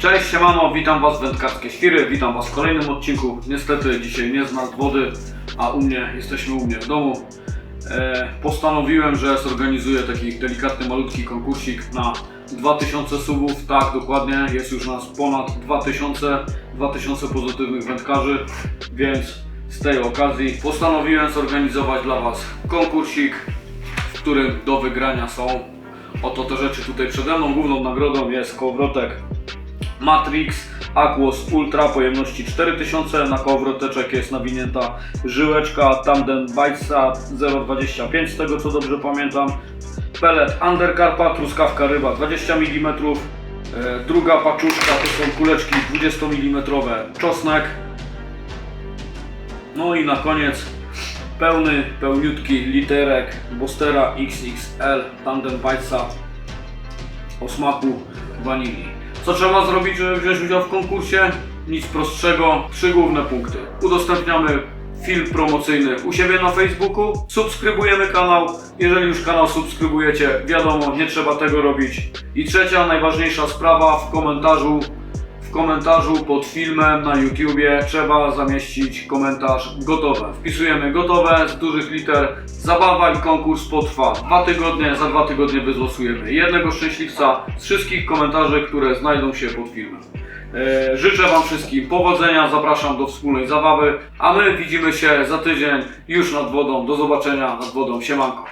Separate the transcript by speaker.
Speaker 1: Siemano, witam Was wędkarskie świry, witam Was w kolejnym odcinku. Niestety dzisiaj nie z nad wody, a u mnie, jesteśmy u mnie w domu. E, postanowiłem, że zorganizuję taki delikatny, malutki konkursik na 2000 subów. Tak, dokładnie, jest już nas ponad 2000, 2000 pozytywnych wędkarzy, więc z tej okazji postanowiłem zorganizować dla Was konkursik, w którym do wygrania są oto te rzeczy tutaj przede mną. Główną nagrodą jest kołowrotek Matrix Aquos Ultra pojemności 4000. Na kołowroteczek jest nawinięta żyłeczka Tandem Bitesa 0,25 z tego co dobrze pamiętam. Pelet Undercarpa, truskawka ryba 20 mm. E, druga paczuszka to są kuleczki 20 mm czosnek. No i na koniec pełny, pełniutki literek Bostera XXL Tandem Bitesa o smaku wanilii. Co trzeba zrobić, żeby wziąć udział w konkursie? Nic prostszego, trzy główne punkty. Udostępniamy film promocyjny u siebie na Facebooku, subskrybujemy kanał. Jeżeli już kanał subskrybujecie, wiadomo, nie trzeba tego robić. I trzecia, najważniejsza sprawa, w komentarzu w komentarzu pod filmem na YouTubie trzeba zamieścić komentarz gotowe. Wpisujemy gotowe z dużych liter. Zabawa i konkurs potrwa dwa tygodnie. Za dwa tygodnie wyzlosujemy jednego szczęśliwca z wszystkich komentarzy, które znajdą się pod filmem. E, Życzę Wam wszystkim powodzenia, zapraszam do wspólnej zabawy, a my widzimy się za tydzień już nad wodą. Do zobaczenia nad wodą. Siemanko.